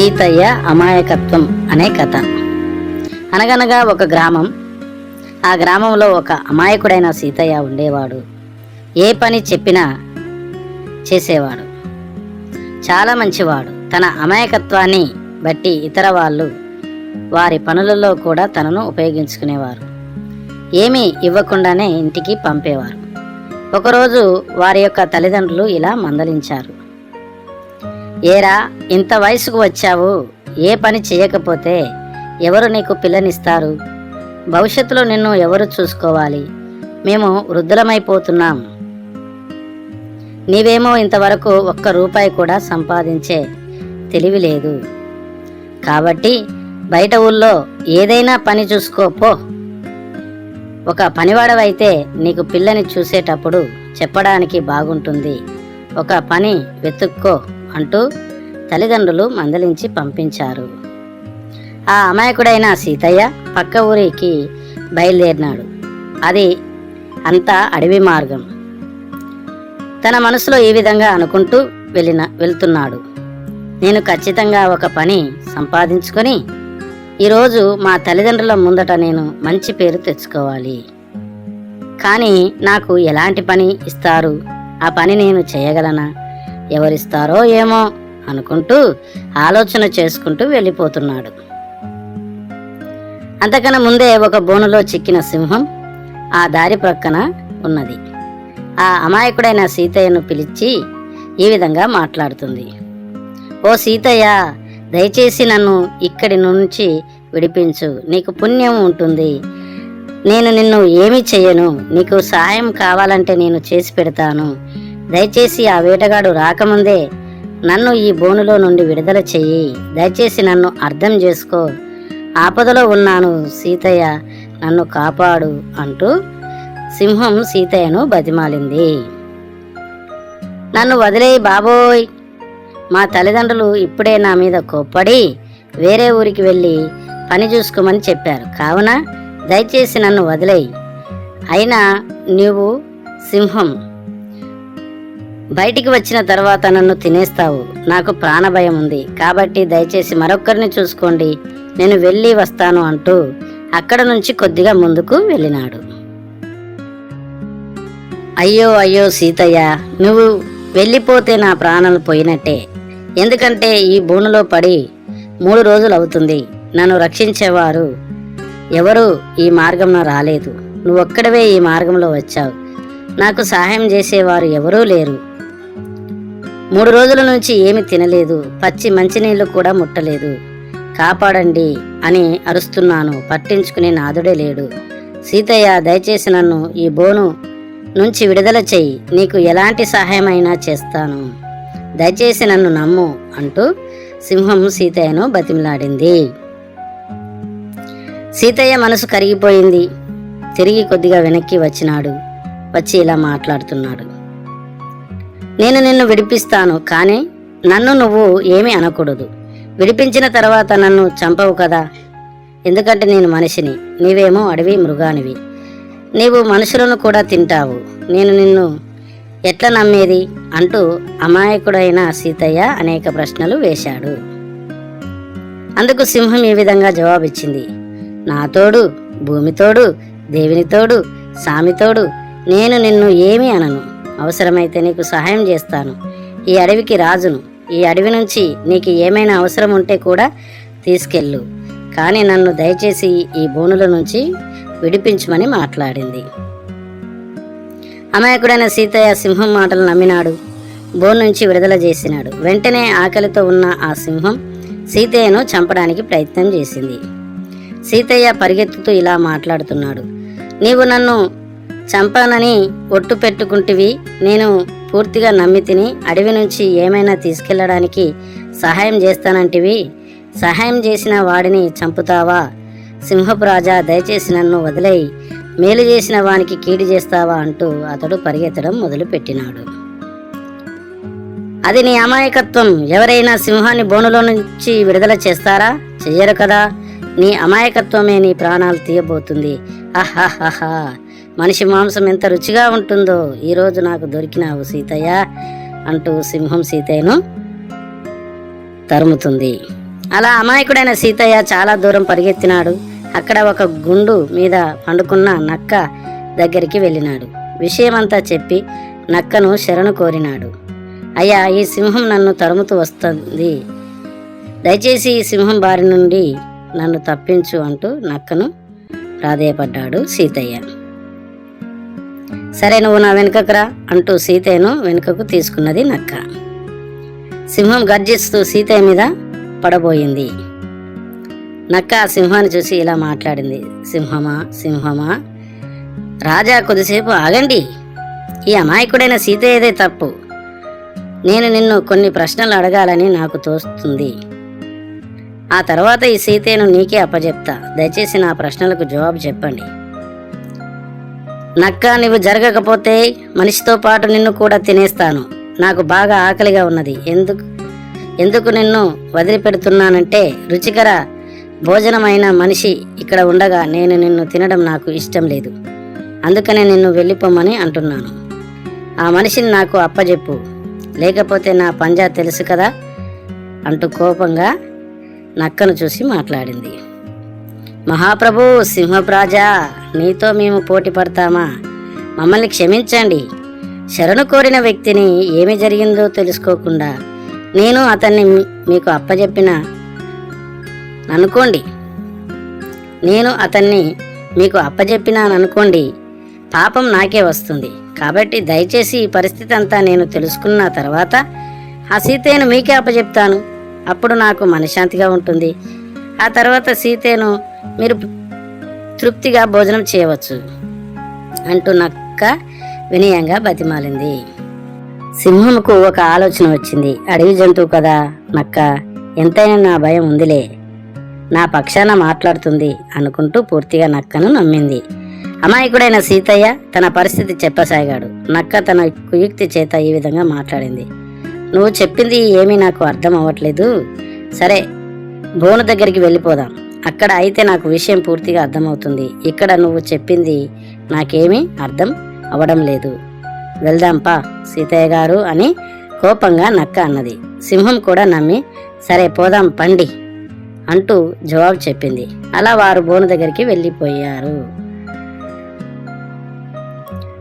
సీతయ్య అమాయకత్వం అనే కథ. అనగనగా ఒక గ్రామం. ఆ గ్రామంలో ఒక అమాయకుడైన సీతయ్య ఉండేవాడు. ఏ పని చెప్పినా చేసేవాడు. చాలా మంచివాడు. తన అమాయకత్వాన్ని బట్టి ఇతర వాళ్ళు వారి పనులలో కూడా తనను ఉపయోగించుకునేవారు. ఏమీ ఇవ్వకుండానే ఇంటికి పంపేవారు. ఒకరోజు వారి యొక్క తల్లిదండ్రులు ఇలా మందలించారు. ఏరా ఇంత వయసుకు వచ్చావు. ఏ పని చేయకపోతే ఎవరు నీకు పిల్లనిస్తారు? భవిష్యత్తులో నిన్ను ఎవరు చూసుకోవాలి? మేము వృద్ధులమైపోతున్నాం. నీవేమో ఇంతవరకు ఒక్క రూపాయి కూడా సంపాదించే తెలివి లేదు. కాబట్టి బయట ఊళ్ళో ఏదైనా పని చూసుకోపో ఒక పనివాడవైతే నీకు పిల్లని చూసేటప్పుడు చెప్పడానికి బాగుంటుంది. ఒక పని వెతుక్కో. అంటూ తల్లిదండ్రులు మందలించి పంపించారు. ఆ అమాయకుడైన సీతయ్య పక్క ఊరికి బయలుదేరినాడు. అది అంతా అడవి మార్గం. తన మనసులో ఈ విధంగా అనుకుంటూ వెళ్ళిన వెళ్తున్నాడు. నేను ఖచ్చితంగా ఒక పని సంపాదించుకొని ఈరోజు మా తల్లిదండ్రుల ముందట నేను మంచి పేరు తెచ్చుకోవాలి. కానీ నాకు ఎలాంటి పని ఇస్తారు? ఆ పని నేను చేయగలనా? ఎవరిస్తారో ఏమో అనుకుంటూ ఆలోచన చేసుకుంటూ వెళ్ళిపోతున్నాడు. అంతకన్నా ముందే ఒక బోనులో చిక్కిన సింహం ఆ దారి ప్రక్కన ఉన్నది. ఆ అమాయకుడైన సీతయ్యను పిలిచి ఈ విధంగా మాట్లాడుతుంది. ఓ సీతయ్య దయచేసి నన్ను ఇక్కడి నుంచి విడిపించు. నీకు పుణ్యం ఉంటుంది. నేను నిన్ను ఏమి చెయ్యను. నీకు సహాయం కావాలంటే నేను చేసి పెడతాను. దయచేసి ఆ వేటగాడు రాకముందే నన్ను ఈ బోనులో నుండి విడుదల చెయ్యి. దయచేసి నన్ను అర్థం చేసుకో. ఆపదలో ఉన్నాను సీతయ్య నన్ను కాపాడు అంటూ సింహం సీతయ్యను బతిమాలింది. నన్ను వదిలేయి బాబోయ్! మా తల్లిదండ్రులు ఇప్పుడే నా మీద కోప్పడి వేరే ఊరికి వెళ్ళి పని చూసుకోమని చెప్పారు. కావున దయచేసి నన్ను వదిలేయి. అయినా నీవు సింహం బయటికి వచ్చిన తర్వాత నన్ను తినేస్తావు. నాకు ప్రాణభయం ఉంది. కాబట్టి దయచేసి మరొక్కరిని చూసుకోండి. నేను వెళ్ళి వస్తాను అంటూ అక్కడ నుంచి కొద్దిగా ముందుకు వెళ్ళినాడు. అయ్యో అయ్యో సీతయ్య నువ్వు వెళ్ళిపోతే నా ప్రాణాలు పోయినట్టే. ఎందుకంటే ఈ బోనులో పడి మూడు రోజులు అవుతుంది. నన్ను రక్షించేవారు ఎవరు? ఈ మార్గంలో రాలేదు. నువ్వొక్కడవే ఈ మార్గంలో వచ్చావు. నాకు సహాయం చేసేవారు ఎవరూ లేరు. మూడు రోజుల నుంచి ఏమి తినలేదు. పచ్చి మంచినీళ్ళు కూడా ముట్టలేదు. కాపాడండి అని అరుస్తున్నాను. పట్టించుకునే నాదుడే లేడు. సీతయ్య దయచేసి నన్ను ఈ బోను నుంచి విడుదల చెయ్యి. నీకు ఎలాంటి సహాయమైనా చేస్తాను. దయచేసి నన్ను నమ్ము అంటూ సింహం సీతయ్యను బతిమలాడింది. సీతయ్య మనసు కరిగిపోయింది. తిరిగి కొద్దిగా వెనక్కి వచ్చినాడు. వచ్చి ఇలా మాట్లాడుతున్నాడు. నేను నిన్ను విడిపిస్తాను కానీ నన్ను నువ్వు ఏమీ అనకూడదు. విడిపించిన తర్వాత నన్ను చంపవు కదా? ఎందుకంటే నేను మనిషిని నీవేమో అడవి మృగానివి. నీవు మనుషులను కూడా తింటావు. నేను నిన్ను ఎట్లా నమ్మేది? అంటూ అమాయకుడైన సీతయ్య అనేక ప్రశ్నలు వేశాడు. అందుకు సింహం ఈ విధంగా జవాబిచ్చింది. నాతోడు భూమితోడు దేవునితోడు సామితోడు నేను నిన్ను ఏమీ అనను. అవసరమైతే నీకు సహాయం చేస్తాను. ఈ అడవికి రాజును ఈ అడవి నుంచి నీకు ఏమైనా అవసరం ఉంటే కూడా తీసుకెళ్ళు. కానీ నన్ను దయచేసి ఈ బోనుల నుంచి విడిపించమని మాట్లాడింది. అమాయకుడైన సీతయ్య సింహం మాటలు నమ్మినాడు. బోన్ నుంచి విడుదల చేసినాడు. వెంటనే ఆకలితో ఉన్న ఆ సింహం సీతయ్యను చంపడానికి ప్రయత్నం చేసింది. సీతయ్య పరిగెత్తుతూ ఇలా మాట్లాడుతున్నాడు. నీవు నన్ను చంపానని ఒట్టు పెట్టుకుంటివి నేను పూర్తిగా నమ్మి తిని అడవి నుంచి ఏమైనా తీసుకెళ్ళడానికి సహాయం చేస్తానంటివి. సహాయం చేసిన వాడిని చంపుతావా? సింహపు రాజా దయచేసి నన్ను వదిలేయి. మేలు చేసిన వానికి కీడు చేస్తావా అంటూ అతడు పరిగెత్తడం మొదలుపెట్టినాడు. అది నీ అమాయకత్వం. ఎవరైనా సింహాన్ని బోనులో నుంచి విడుదల చేస్తారా? చెయ్యరు కదా. నీ అమాయకత్వమే నీ ప్రాణాలు తీయబోతుంది. అహాహాహా మనిషి మాంసం ఎంత రుచిగా ఉంటుందో ఈరోజు నాకు దొరికినావు సీతయ్య అంటూ సింహం సీతయ్యను తరుముతుంది. అలా అమాయకుడైన సీతయ్య చాలా దూరం పరిగెత్తినాడు. అక్కడ ఒక గుండు మీద పండుకున్న నక్క దగ్గరికి వెళ్ళినాడు. విషయమంతా చెప్పి నక్కను శరణు కోరినాడు. అయ్యా ఈ సింహం నన్ను తరుముతూ వస్తుంది. దయచేసి ఈ సింహం బారి నుండి నన్ను తప్పించు అంటూ నక్కను ప్రాధేయపడ్డాడు సీతయ్య. సరే నువ్వు నా వెనుకకు రా అంటూ సీతను వెనుకకు తీసుకున్నది నక్క. సింహం గర్జిస్తూ సీత మీద పడబోయింది. నక్క ఆ సింహాన్ని చూసి ఇలా మాట్లాడింది. సింహమా సింహమా రాజా కొద్దిసేపు ఆగండి. ఈ అమాయకుడైన సీతయ్యదే తప్పు. నేను నిన్ను కొన్ని ప్రశ్నలు అడగాలని నాకు తోస్తుంది. ఆ తర్వాత ఈ సీతయ్యను నీకే అప్పచెప్తా దయచేసి నా ప్రశ్నలకు జవాబు చెప్పండి. నక్క నువ్వు జరగకపోతే మనిషితో పాటు నిన్ను కూడా తినేస్తాను. నాకు బాగా ఆకలిగా ఉన్నది. ఎందుకు? ఎందుకు నిన్ను వదిలిపెడుతున్నానంటే రుచికర భోజనమైన మనిషి ఇక్కడ ఉండగా నేను నిన్ను తినడం నాకు ఇష్టం లేదు. అందుకనే నిన్ను వెళ్ళిపోమని అంటున్నాను. ఆ మనిషిని నాకు అప్పజెప్పు. లేకపోతే నా పంజా తెలుసు కదా? అంటూ కోపంగా నక్కను చూసి మాట్లాడింది. మహాప్రభు సింహప్రాజా! నీతో మేము పోటీ పడతామా? మమ్మల్ని క్షమించండి. శరణు కోరిన వ్యక్తిని ఏమి జరిగిందో తెలుసుకోకుండా నేను అతన్ని మీకు అప్పజెప్పిన? అనుకోండి. నేను అతన్ని మీకు అప్పజెప్పినాననుకోండి పాపం నాకే వస్తుంది. కాబట్టి దయచేసి ఈ పరిస్థితి అంతా నేను తెలుసుకున్న తర్వాత ఆ సీతేను మీకే అప్పజెప్తాను. అప్పుడు నాకు మనశ్శాంతిగా ఉంటుంది. ఆ తర్వాత సీతేను మీరు తృప్తిగా భోజనం చేయవచ్చు అంటూ నక్క వినయంగా బతిమాలింది. సింహంకు ఒక ఆలోచన వచ్చింది. అడవి జంతువు కదా నక్క ఎంతైనా నా భయం ఉందిలే. నా పక్షాన మాట్లాడుతుంది అనుకుంటూ పూర్తిగా నక్కను నమ్మింది. అమాయకుడైన సీతయ్య తన పరిస్థితి చెప్పసాగాడు. నక్క తన కుయుక్తి చేత ఈ విధంగా మాట్లాడింది. నువ్వు చెప్పింది ఏమీ నాకు అర్థం అవ్వట్లేదు. సరే బోను దగ్గరికి వెళ్ళిపోదాం. అక్కడ అయితే నాకు విషయం పూర్తిగా అర్థమవుతుంది. ఇక్కడ నువ్వు చెప్పింది నాకేమీ అర్థం అవడం లేదు. వెళ్దాంపా సీతయ్య గారు అని కోపంగా నక్క అన్నది. సింహం కూడా నమ్మి సరే పోదాం పండి అంటూ జవాబు చెప్పింది. అలా వారు బోను దగ్గరికి వెళ్ళిపోయారు.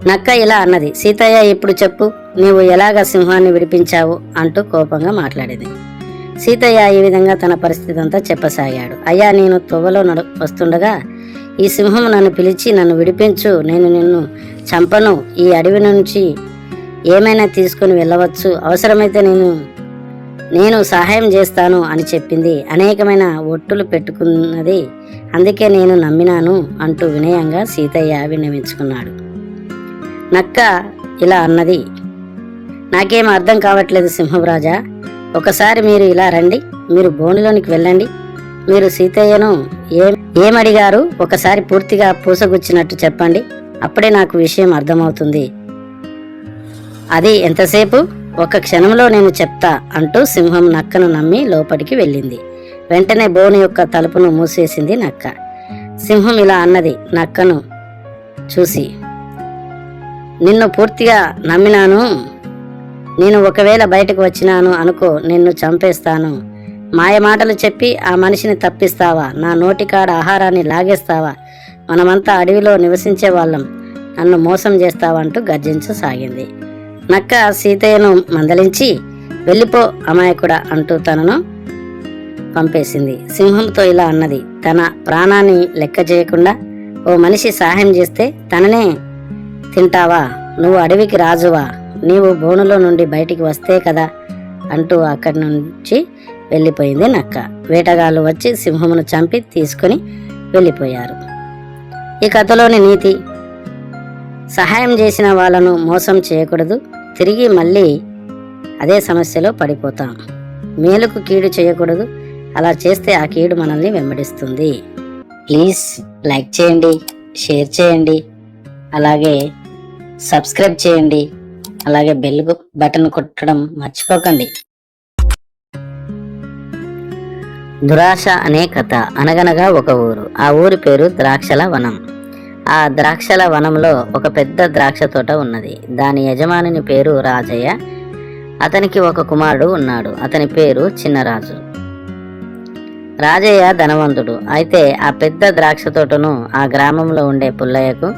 నక్క ఇలా అన్నది సీతయ్య ఇప్పుడు చెప్పు నీవు ఎలాగ సింహాన్ని విడిపించావు అంటూ కోపంగా మాట్లాడింది. సీతయ్య ఈ విధంగా తన పరిస్థితి అంతా చెప్పసాగాడు. అయ్యా నేను తువ్వలో నడు వస్తుండగా ఈ సింహం నన్ను పిలిచి నన్ను విడిపించు. నేను నిన్ను చంపను. ఈ అడవి నుంచి ఏమైనా తీసుకుని వెళ్ళవచ్చు. అవసరమైతే నేను నేను సహాయం చేస్తాను అని చెప్పింది. అనేకమైన ఒట్టులు పెట్టుకున్నది. అందుకే నేను నమ్మినాను అంటూ వినయంగా సీతయ్య విన్నవించుకున్నాడు. నక్క ఇలా అన్నది. నాకేం అర్థం కావట్లేదు సింహరాజా ఒకసారి మీరు ఇలా రండి మీరు బోనిలోనికి వెళ్ళండి. మీరు సీతయ్యను ఏం ఏమడిగారు ఒకసారి పూర్తిగా పూసగుచ్చినట్టు చెప్పండి. అప్పుడే నాకు విషయం అర్థమవుతుంది. అది ఎంతసేపు? ఒక క్షణంలో నేను చెప్తా అంటూ సింహం నక్కను నమ్మి లోపలికి వెళ్ళింది. వెంటనే బోని యొక్క తలుపును మూసేసింది నక్క. సింహం ఇలా అన్నది నక్కను చూసి. నిన్ను పూర్తిగా నమ్మినాను నేను ఒకవేళ బయటకు వచ్చినాను అనుకో నిన్ను చంపేస్తాను. మాయ మాటలు చెప్పి ఆ మనిషిని తప్పిస్తావా? నా నోటికాడ ఆహారాన్ని లాగేస్తావా? మనమంతా అడవిలో నివసించే వాళ్ళం. నన్ను మోసం చేస్తావంటూ గర్జించసాగింది నక్క సీతయ్యను మందలించి వెళ్ళిపో అమాయకుడా అంటూ తనను పంపేసింది. సింహంతో ఇలా అన్నది. తన ప్రాణాన్ని లెక్క చేయకుండా ఓ మనిషి సహాయం చేస్తే తననే తింటావా? నువ్వు అడవికి రాజువా? నీవు బోనులో నుండి బయటికి వస్తే కదా అంటూ అక్కడి నుంచి వెళ్ళిపోయింది నక్క. వేటగాళ్ళు వచ్చి సింహమును చంపి తీసుకుని వెళ్ళిపోయారు. ఈ కథలోని నీతి సహాయం చేసిన వాళ్ళను మోసం చేయకూడదు. తిరిగి మళ్ళీ అదే సమస్యలో పడిపోతాం. మేలుకు కీడు చేయకూడదు. అలా చేస్తే ఆ కీడు మనల్ని వెంబడిస్తుంది. ప్లీజ్ లైక్ చేయండి షేర్ చేయండి. అలాగే సబ్స్క్రైబ్ చేయండి. అలాగే బెల్ బటన్ కొట్టడం మర్చిపోకండి. దురాశ అనే కథ అనగనగా ఒక ఊరు. ఆ ఊరి పేరు ద్రాక్షల వనం ఆ ద్రాక్షల వనంలో ఒక పెద్ద ద్రాక్ష తోట ఉన్నది. దాని యజమానిని పేరు రాజయ్య. అతనికి ఒక కుమారుడు ఉన్నాడు. అతని పేరు చిన్నరాజు. రాజయ్య ధనవంతుడు. అయితే ఆ పెద్ద ద్రాక్ష తోటను ఆ గ్రామంలో ఉండే పుల్లయ్యకు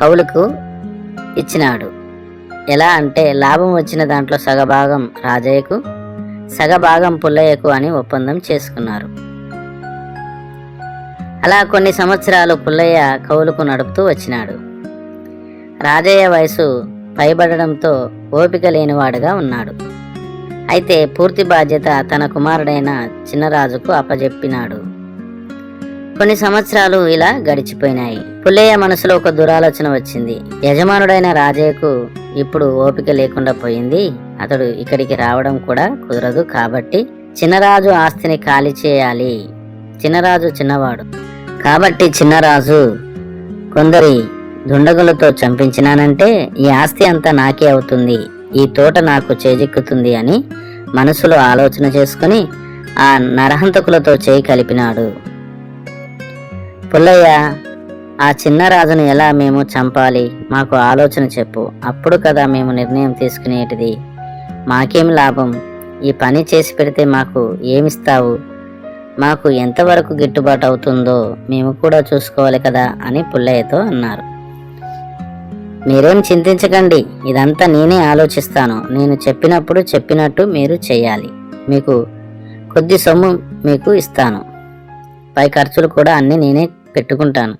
కౌలుకు ఇచ్చినాడు. ఎలా అంటే లాభం వచ్చిన దాంట్లో సగభాగం రాజయ్యకు సగభాగం పుల్లయ్యకు అని ఒప్పందం చేసుకున్నారు. అలా కొన్ని సంవత్సరాలు పుల్లయ్య కౌలుకు నడుపుతూ వచ్చినాడు. రాజయ్య వయసు పైబడడంతో ఓపిక లేనివాడుగా ఉన్నాడు. అయితే పూర్తి బాధ్యత తన కుమారుడైన చిన్నరాజుకు అప్పజెప్పినాడు. కొన్ని సంవత్సరాలు ఇలా గడిచిపోయినాయి. పుల్లయ్య మనసులో ఒక దురాలోచన వచ్చింది. యజమానుడైన రాజయ్యకు ఇప్పుడు ఓపిక లేకుండా పోయింది. అతడు ఇక్కడికి రావడం కూడా కుదరదు కాబట్టి చిన్నరాజు ఆస్తిని ఖాళీ చేయాలి. చిన్నరాజు చిన్నవాడు. కాబట్టి చిన్నరాజు కొందరి దుండగులతో చంపించినానంటే ఈ ఆస్తి అంతా నాకే అవుతుంది. ఈ తోట నాకు చేజిక్కుతుంది అని మనసులో ఆలోచన చేసుకుని ఆ నరహంతకులతో చేయి కలిపినాడు. పుల్లయ్య ఆ చిన్న రాజును ఎలా మేము చంపాలి? మాకు ఆలోచన చెప్పు. అప్పుడు కదా మేము నిర్ణయం తీసుకునేటిది. మాకేం లాభం? ఈ పని చేసి పెడితే మాకు ఏమిస్తావు? మాకు ఎంతవరకు గిట్టుబాటు అవుతుందో మేము కూడా చూసుకోవాలి కదా అని పుల్లయ్యతో అన్నారు. మీరేం చింతించకండి. ఇదంతా నేనే ఆలోచిస్తాను. నేను చెప్పినప్పుడు చెప్పినట్టు మీరు చేయాలి. మీకు కొద్ది సొమ్ము మీకు ఇస్తాను. పై ఖర్చులు కూడా అన్నీ నేనే పెట్టుకుంటాను.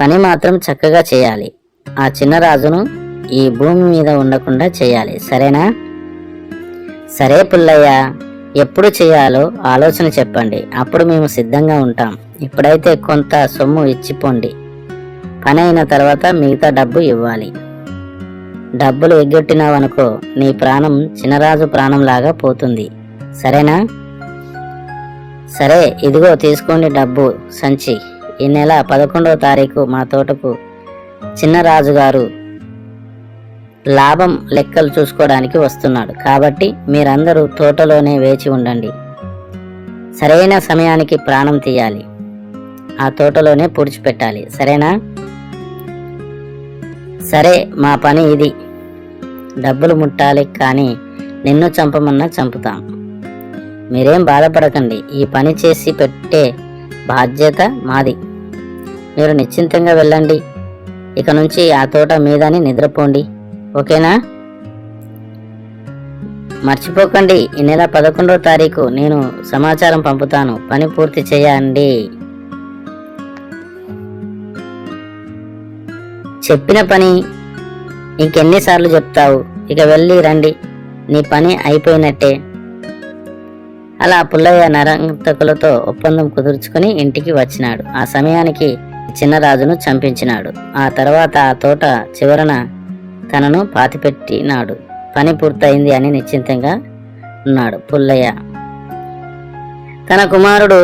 పని మాత్రం చక్కగా చేయాలి. ఆ చిన్న రాజును ఈ భూమి మీద ఉండకుండా చేయాలి. సరేనా? సరే పుల్లయ్య ఎప్పుడు చేయాలో ఆలోచన చెప్పండి. అప్పుడు మేము సిద్ధంగా ఉంటాం. ఇప్పుడైతే కొంత సొమ్ము ఇచ్చిపోండి. పని అయిన తర్వాత మిగతా డబ్బు ఇవ్వాలి. డబ్బులు ఎగ్గొట్టినావనుకో నీ ప్రాణం చిన్నరాజు ప్రాణంలాగా పోతుంది. సరేనా? సరే ఇదిగో తీసుకోండి డబ్బు సంచి. ఈ నెల పదకొండవ తారీఖు మా తోటకు చిన్నరాజు గారు లాభం లెక్కలు చూసుకోవడానికి వస్తున్నాడు. కాబట్టి మీరందరూ తోటలోనే వేచి ఉండండి. సరైన సమయానికి ప్రాణం తీయాలి. ఆ తోటలోనే పూడ్చిపెట్టాలి. సరేనా? సరే మా పని ఇది. డబ్బులు ముట్టాలి కానీ నిన్ను చంపమన్నా చంపుతాం. మీరేం బాధపడకండి. ఈ పని చేసి పెట్టే బాధ్యత మాది. మీరు నిశ్చింతంగా వెళ్ళండి. ఇక నుంచి ఆ తోట మీదని నిద్రపోండి. ఓకేనా? మర్చిపోకండి. ఈ నెల పదకొండవ తారీఖు నేను సమాచారం పంపుతాను. పని పూర్తి చేయండి. చెప్పిన పని ఇంకెన్నిసార్లు చెప్తావు? ఇక వెళ్ళి రండి. నీ పని అయిపోయినట్టే. అలా పుల్లయ్య నరంతకులతో ఒప్పందం కుదుర్చుకుని ఇంటికి వచ్చినాడు. ఆ సమయానికి చిన్నరాజును చంపించినాడు. ఆ తర్వాత ఆ తోట చివరన తనను పాతిపెట్టినాడు. పని పూర్తయింది అని నిశ్చింతంగా ఉన్నాడు పుల్లయ్య. తన కుమారుడు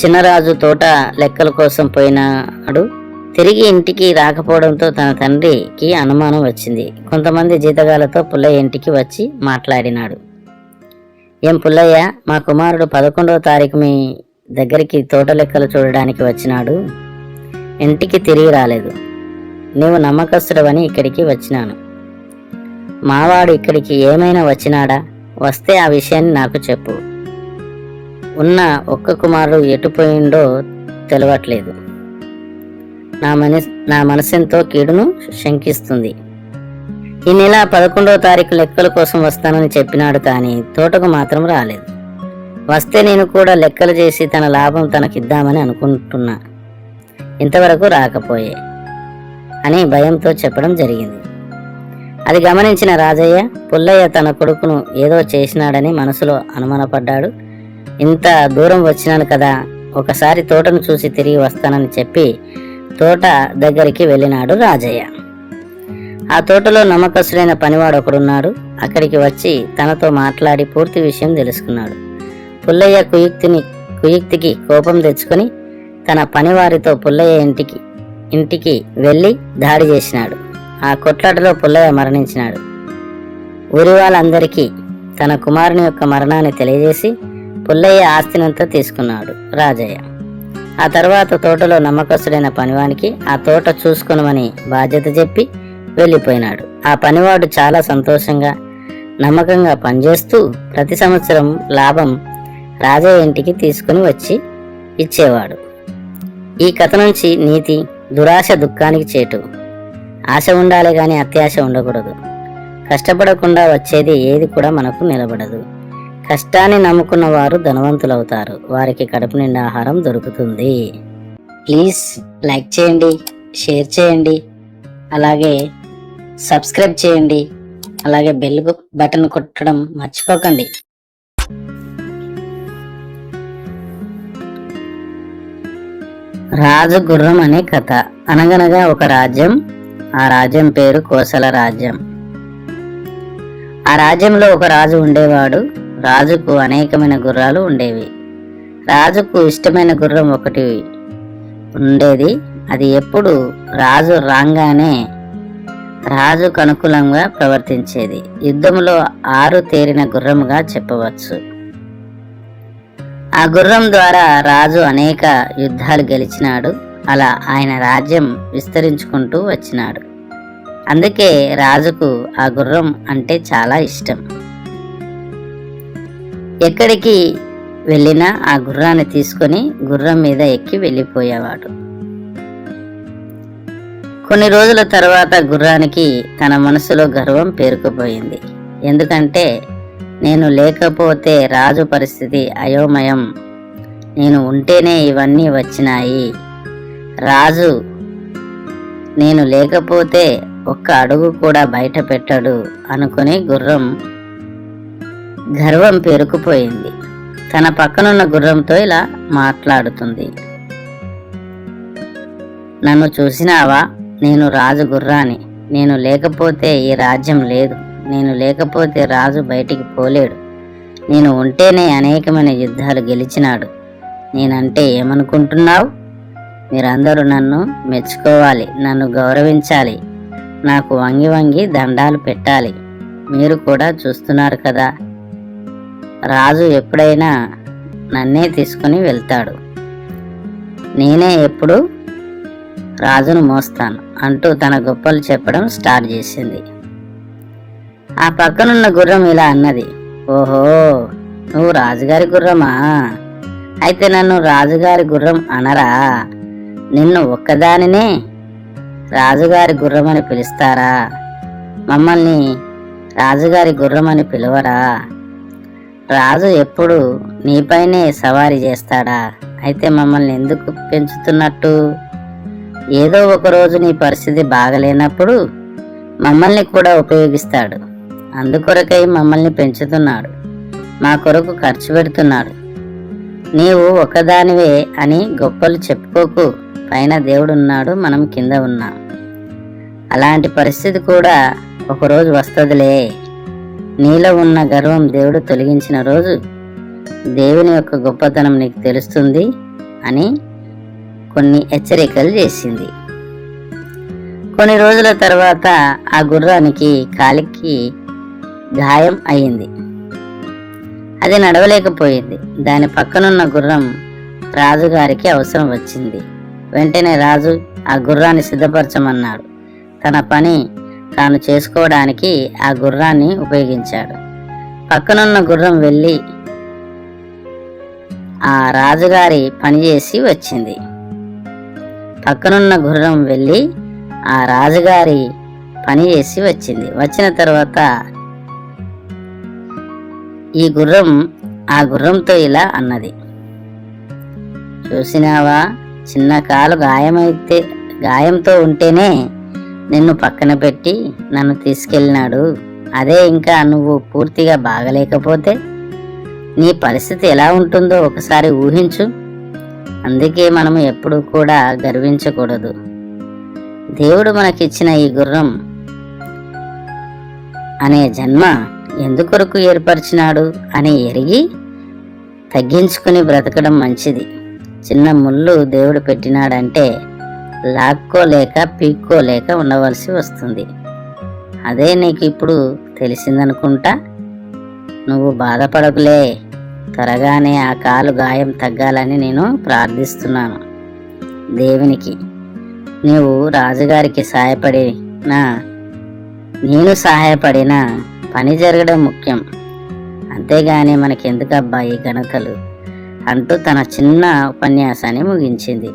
చిన్నరాజు తోట లెక్కల కోసం పోయినాడు. తిరిగి ఇంటికి రాకపోవడంతో తన తండ్రికి అనుమానం వచ్చింది. కొంతమంది జీతగాలతో పుల్లయ్య ఇంటికి వచ్చి మాట్లాడినాడు. ఏం పుల్లయ్య మా కుమారుడు పదకొండవ తారీఖు మీ దగ్గరికి తోట లెక్కలు చూడడానికి వచ్చినాడు. ఇంటికి తిరిగి రాలేదు. నీవు నమ్మకస్తుడవని ఇక్కడికి వచ్చినాను. మావాడు ఇక్కడికి ఏమైనా వచ్చినాడా? వస్తే ఆ విషయాన్ని నాకు చెప్పు. ఉన్న ఒక్క కుమారుడు ఎటుపోయిండో తెలవట్లేదు. నా మనస్ నా మనసెంతో కీడును శంకిస్తుంది. ఈ నెల పదకొండవ తారీఖు లెక్కల కోసం వస్తానని చెప్పినాడు కానీ తోటకు మాత్రం రాలేదు. వస్తే నేను కూడా లెక్కలు చేసి తన లాభం తనకిద్దామని అనుకుంటున్నా. ఇంతవరకు రాకపోయే అని భయంతో చెప్పడం జరిగింది. అది గమనించిన రాజయ్య పుల్లయ్య తన కొడుకును ఏదో చేసినాడని మనసులో అనుమానపడ్డాడు. ఇంత దూరం వచ్చినాను కదా ఒకసారి తోటను చూసి తిరిగి వస్తానని చెప్పి తోట దగ్గరికి వెళ్ళినాడు రాజయ్య. ఆ తోటలో నమ్మకస్తుడైన పనివాడు ఒకడున్నాడు. అక్కడికి వచ్చి తనతో మాట్లాడి పూర్తి విషయం తెలుసుకున్నాడు. పుల్లయ్య కుయుక్తిని కుయుక్తికి కోపం తెచ్చుకొని తన పనివారితో పుల్లయ్య ఇంటికి ఇంటికి వెళ్ళి దాడి చేసినాడు. ఆ కొట్లాటలో పుల్లయ్య మరణించినాడు. ఊరి వాళ్ళందరికీ తన కుమారుని యొక్క మరణాన్ని తెలియజేసి పుల్లయ్య ఆస్తినంతా తీసుకున్నాడు రాజయ్య. ఆ తర్వాత తోటలో నమ్మకస్తుడైన పనివానికి ఆ తోట చూసుకునమని బాధ్యత చెప్పి వెళ్ళిపోయినాడు. ఆ పనివాడు చాలా సంతోషంగా నమ్మకంగా పనిచేస్తూ ప్రతి సంవత్సరం లాభం రాజయ్య ఇంటికి తీసుకుని వచ్చి ఇచ్చేవాడు. ఈ కథ నుంచి నీతి దురాశ దుఃఖానికి చేటు. ఆశ ఉండాలి కానీ అత్యాశ ఉండకూడదు. కష్టపడకుండా వచ్చేది ఏది కూడా మనకు నిలబడదు. కష్టాన్ని నమ్ముకున్న వారు ధనవంతులవుతారు. వారికి కడుపు నిండా ఆహారం దొరుకుతుంది. ప్లీజ్ లైక్ చేయండి షేర్ చేయండి. అలాగే సబ్స్క్రైబ్ చేయండి. అలాగే బెల్ బటన్ కొట్టడం మర్చిపోకండి. రాజు గుర్రం అనే కథ. అనగనగా ఒక రాజ్యం ఆ రాజ్యం పేరు కోసల రాజ్యం. ఆ రాజ్యంలో ఒక రాజు ఉండేవాడు. రాజుకు అనేకమైన గుర్రాలు ఉండేవి. రాజుకు ఇష్టమైన గుర్రం ఒకటి ఉండేది. అది ఎప్పుడు రాజు రాగానే రాజుకు అనుకూలంగా ప్రవర్తించేది. యుద్ధంలో ఆరు తేరిన గుర్రముగా చెప్పవచ్చు. ఆ గుర్రం ద్వారా రాజు అనేక యుద్ధాలు గెలిచినాడు. అలా ఆయన రాజ్యం విస్తరించుకుంటూ వచ్చినాడు. అందుకే రాజుకు ఆ గుర్రం అంటే చాలా ఇష్టం. ఎక్కడికి వెళ్ళినా ఆ గుర్రాన్ని తీసుకొని గుర్రం మీద ఎక్కి వెళ్ళిపోయేవాడు. కొన్ని రోజుల తర్వాత గుర్రానికి తన మనసులో గర్వం పేరుకుపోయింది. ఎందుకంటే నేను లేకపోతే రాజు పరిస్థితి అయోమయం. నేను ఉంటేనే ఇవన్నీ వచ్చినాయి. రాజు నేను లేకపోతే ఒక్క అడుగు కూడా బయట పెట్టడు అనుకుని గుర్రం గర్వం పెరుకుపోయింది. తన పక్కనున్న గుర్రంతో ఇలా మాట్లాడుతుంది. నన్ను చూసినావా? నేను రాజు గుర్రాని. నేను లేకపోతే ఈ రాజ్యం లేదు. నేను లేకపోతే రాజు బయటికి పోలేడు. నేను ఉంటేనే అనేకమైన యుద్ధాలు గెలిచినాడు. నేనంటే ఏమనుకుంటున్నావు? మీరందరూ నన్ను మెచ్చుకోవాలి నన్ను గౌరవించాలి. నాకు వంగి వంగి దండాలు పెట్టాలి. మీరు కూడా చూస్తున్నారు కదా. రాజు ఎప్పుడైనా నన్నే తీసుకుని వెళ్తాడు. నేనే ఎప్పుడు రాజును మోస్తాను అంటూ తన గొప్పలు చెప్పడం స్టార్ట్ చేసింది. ఆ పక్కనున్న గుర్రం ఇలా అన్నది ఓహో నువ్వు రాజుగారి గుర్రమా? అయితే నన్ను రాజుగారి గుర్రం అనరా? నిన్ను ఒక్కదానినే రాజుగారి గుర్రం అని పిలుస్తారా? మమ్మల్ని రాజుగారి గుర్రం అని పిలవరా? రాజు ఎప్పుడు నీపైనే సవారీ చేస్తాడా? అయితే మమ్మల్ని ఎందుకు పెంచుతున్నట్టు? ఏదో ఒక రోజు నీ పరిస్థితి బాగలేనప్పుడు మమ్మల్ని కూడా ఉపయోగిస్తాడు. అందుకొరకై మమ్మల్ని పెంచుతున్నాడు. మా కొరకు ఖర్చు పెడుతున్నాడు. నీవు ఒకదానివే అని గొప్పలు చెప్పుకోకు. పైన దేవుడున్నాడు మనం కింద ఉన్నాం. అలాంటి పరిస్థితి కూడా ఒకరోజు వస్తుందిలే. నీలో ఉన్న గర్వం దేవుడు తొలగించిన రోజు దేవుని యొక్క గొప్పతనం నీకు తెలుస్తుంది అని కొన్ని హెచ్చరికలు చేసింది. కొన్ని రోజుల తర్వాత ఆ గుర్రానికి కాలికి గాయం అయింది. అది నడవలేకపోయింది. దాని పక్కనున్న గుర్రం రాజుగారికి అవసరం వచ్చింది. వెంటనే రాజు ఆ గుర్రాన్ని సిద్ధపరచమన్నాడు. తన పని తాను చేసుకోవడానికి ఆ గుర్రాన్ని ఉపయోగించాడు. పక్కనున్న గుర్రం వెళ్ళి ఆ రాజుగారి పని చేసి వచ్చింది. పక్కనున్న గుర్రం వెళ్ళి ఆ రాజుగారి పని చేసి వచ్చింది. వచ్చిన తర్వాత ఈ గుర్రం ఆ గుర్రంతో ఇలా అన్నది. చూసినావా చిన్న కాలు గాయమైతే గాయంతో ఉంటేనే నిన్ను పక్కన పెట్టి నన్ను తీసుకెళ్ళినాడు. అదే ఇంకా నువ్వు పూర్తిగా బాగలేకపోతే నీ పరిస్థితి ఎలా ఉంటుందో ఒకసారి ఊహించు. అందుకే మనము ఎప్పుడు కూడా గర్వించకూడదు. దేవుడు మనకిచ్చిన ఈ గుర్రం అనే జన్మ ఎందుకొరకు ఏర్పరిచినాడు అని ఎరిగి తగ్గించుకుని బ్రతకడం మంచిది. చిన్న ముళ్ళు దేవుడు పెట్టినాడంటే లాక్కోలేక పీక్కోలేక ఉండవలసి వస్తుంది. అదే నీకు ఇప్పుడు తెలిసిందనుకుంటా? నువ్వు బాధపడకులే. త్వరగానే ఆ కాలు గాయం తగ్గాలని నేను ప్రార్థిస్తున్నాను. దేవునికి నీవు రాజుగారికి సహాయపడినా నేను సహాయపడినా పని జరగడం ముఖ్యం. అంతేగాని మనకెందుకబ్బా ఈ ఘనతలు? అంటూ తన చిన్న ఉపన్యాసాన్ని ముగించింది.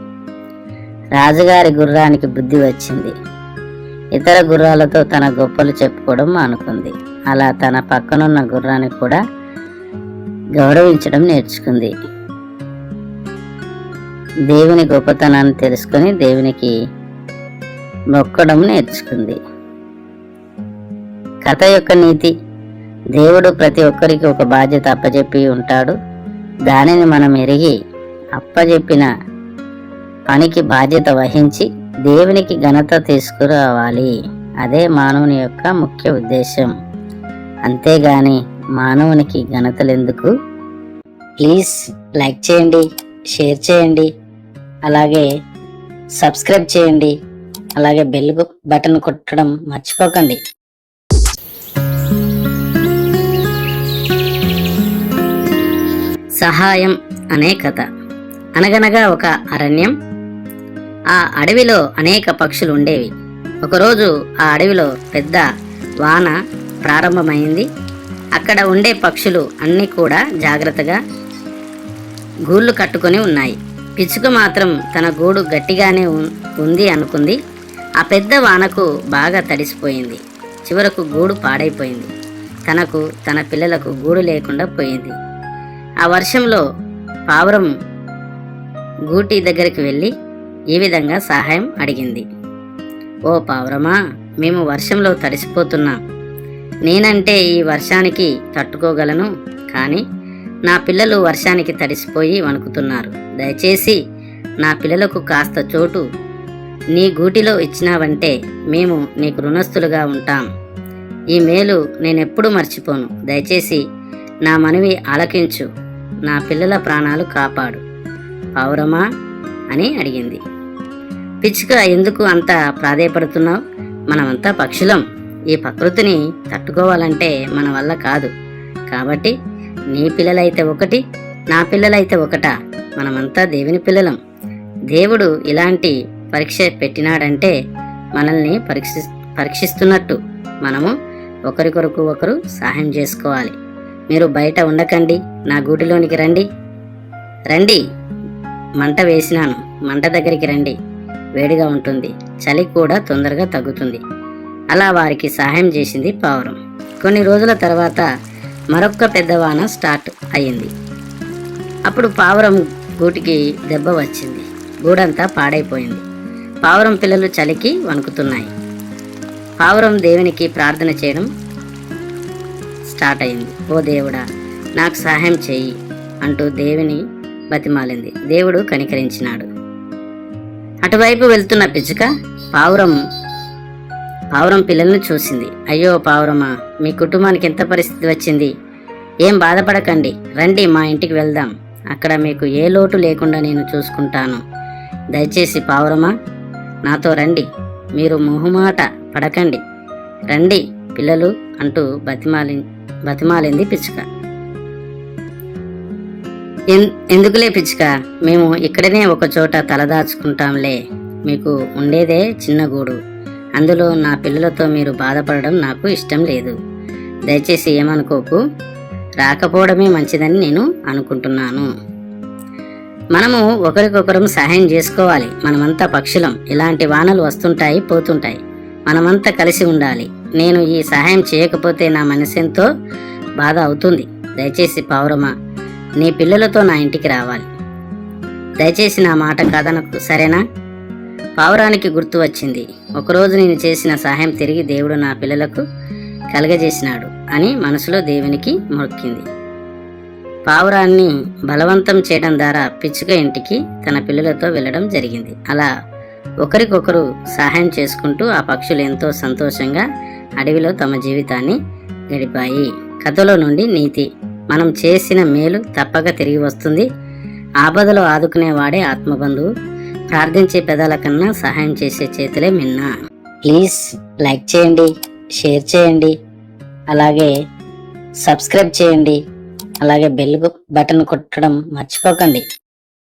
రాజుగారి గుర్రానికి బుద్ధి వచ్చింది. ఇతర గుర్రాలతో తన గొప్పలు చెప్పుకోవడం మానుకుంది. అలా తన పక్కనున్న గుర్రానికి కూడా గౌరవించడం నేర్చుకుంది. దేవుని గొప్పతనాన్ని తెలుసుకొని దేవునికి మొక్కడం నేర్చుకుంది. కథ యొక్క నీతి దేవుడు ప్రతి ఒక్కరికి ఒక బాధ్యత అప్పచెప్పి ఉంటాడు. దానిని మనం ఎరిగి అప్పచెప్పిన పనికి బాధ్యత వహించి దేవునికి ఘనత తీసుకురావాలి. అదే మానవుని యొక్క ముఖ్య ఉద్దేశం అంతేగాని మానవునికి ఘనతలెందుకు? ప్లీజ్ లైక్ చేయండి షేర్ చేయండి అలాగే సబ్స్క్రైబ్ చేయండి అలాగే బెల్ బటన్ కొట్టడం మర్చిపోకండి. సహాయం అనే కథ. అనగనగా ఒక అరణ్యం. ఆ అడవిలో అనేక పక్షులు ఉండేవి. ఒకరోజు ఆ అడవిలో పెద్ద వాన ప్రారంభమైంది. అక్కడ ఉండే పక్షులు అన్నీ కూడా జాగ్రత్తగా గూళ్ళు కట్టుకొని ఉన్నాయి. పిచ్చుక మాత్రం తన గూడు గట్టిగానే ఉంది అనుకుంది. ఆ పెద్ద వానకు బాగా తడిసిపోయింది. చివరకు గూడు పాడైపోయింది. తనకు తన పిల్లలకు గూడు లేకుండా పోయింది. ఆ వర్షంలో పావురం గూటి దగ్గరికి వెళ్ళి ఈ విధంగా సహాయం అడిగింది. ఓ పావురమా మేము వర్షంలో తడిసిపోతున్నాం. నేనంటే ఈ వర్షానికి తట్టుకోగలను కానీ నా పిల్లలు వర్షానికి తడిసిపోయి వణుకుతున్నారు. దయచేసి నా పిల్లలకు కాస్త చోటు నీ గూటిలో ఇచ్చినావంటే మేము నీకు రుణస్థులుగా ఉంటాం. ఈ మేలు నేనెప్పుడు మర్చిపోను. దయచేసి నా మనవి ఆలకించు. నా పిల్లల ప్రాణాలు కాపాడు. పావురమా? అని అడిగింది. పిచ్చుక ఎందుకు అంత ప్రాధేయపడుతున్నావు? మనమంతా పక్షులం. ఈ ప్రకృతిని తట్టుకోవాలంటే మన వల్ల కాదు. కాబట్టి నీ పిల్లలైతే ఒకటి నా పిల్లలైతే ఒకటా. మనమంతా దేవుని పిల్లలం. దేవుడు ఇలాంటి పరీక్ష పెట్టినాడంటే మనల్ని పరీక్షి పరీక్షిస్తున్నట్టు మనము ఒకరికొరకు ఒకరు సహాయం చేసుకోవాలి. మీరు బయట ఉండకండి నా గూటిలోనికి రండి. రండి మంట వేసినాను మంట దగ్గరికి రండి. వేడిగా ఉంటుంది చలి కూడా తొందరగా తగ్గుతుంది. అలా వారికి సహాయం చేసింది పావురం కొన్ని రోజుల తర్వాత మరొక్క పెద్ద వాన స్టార్ట్ అయ్యింది. అప్పుడు పావురం గూటికి దెబ్బ వచ్చింది. గూడంతా పాడైపోయింది. పావురం పిల్లలు చలికి వణుకుతున్నాయి. పావురం దేవునికి ప్రార్థన చేయడం స్టార్ట్ అయింది ఓ దేవుడా నాకు సహాయం చెయ్యి అంటూ దేవుని బతిమాలింది. దేవుడు కనికరించినాడు. అటువైపు వెళ్తున్న పిచ్చుక పావురం పావురం పిల్లల్ని చూసింది. అయ్యో పావురమా మీ కుటుంబానికి ఎంత పరిస్థితి వచ్చింది? ఏం బాధపడకండి రండి మా ఇంటికి వెళ్దాం. అక్కడ మీకు ఏ లోటు లేకుండా నేను చూసుకుంటాను. దయచేసి పావురమా నాతో రండి. మీరు మొహమాట పడకండి. రండి పిల్లలు అంటూ బతిమాలి బతిమాలింది పిచ్చుక. ఎన్- ఎందుకులే పిచ్చుక మేము ఇక్కడనే ఒక చోట తలదాచుకుంటాంలే. మీకు ఉండేదే చిన్న గూడు. అందులో నా పిల్లలతో మీరు బాధపడడం నాకు ఇష్టం లేదు. దయచేసి ఏమనుకోకు. రాకపోవడమే మంచిదని నేను అనుకుంటున్నాను. మనము ఒకరికొకరం సహాయం చేసుకోవాలి. మనమంతా పక్షులం. ఇలాంటి వానలు వస్తుంటాయి పోతుంటాయి. మనమంతా కలిసి ఉండాలి. నేను ఈ సహాయం చేయకపోతే నా మనసెంతో బాధ అవుతుంది. దయచేసి పావురమా నీ పిల్లలతో నా ఇంటికి రావాలి. దయచేసి నా మాట కథనకు సరేనా? పావురానికి గుర్తు వచ్చింది. ఒకరోజు నేను చేసిన సహాయం తిరిగి దేవుడు నా పిల్లలకు కలగజేసినాడు అని మనసులో దేవునికి మొక్కింది. పావురాన్ని బలవంతం చేయడం ద్వారా పిచ్చుక ఇంటికి తన పిల్లలతో వెళ్ళడం జరిగింది. అలా ఒకరికొకరు సహాయం చేసుకుంటూ ఆ పక్షులు ఎంతో సంతోషంగా అడవిలో తమ జీవితాన్ని గడిపాయి. కథలో నుండి నీతి మనం చేసిన మేలు తప్పక తిరిగి వస్తుంది. ఆపదలో ఆదుకునేవాడే ఆత్మబంధువు ప్రార్థించే పెదాల కన్నా సహాయం చేసే చేతులే మిన్న. ప్లీజ్ లైక్ చేయండి షేర్ చేయండి అలాగే సబ్స్క్రైబ్ చేయండి అలాగే బెల్ బటన్ కొట్టడం మర్చిపోకండి.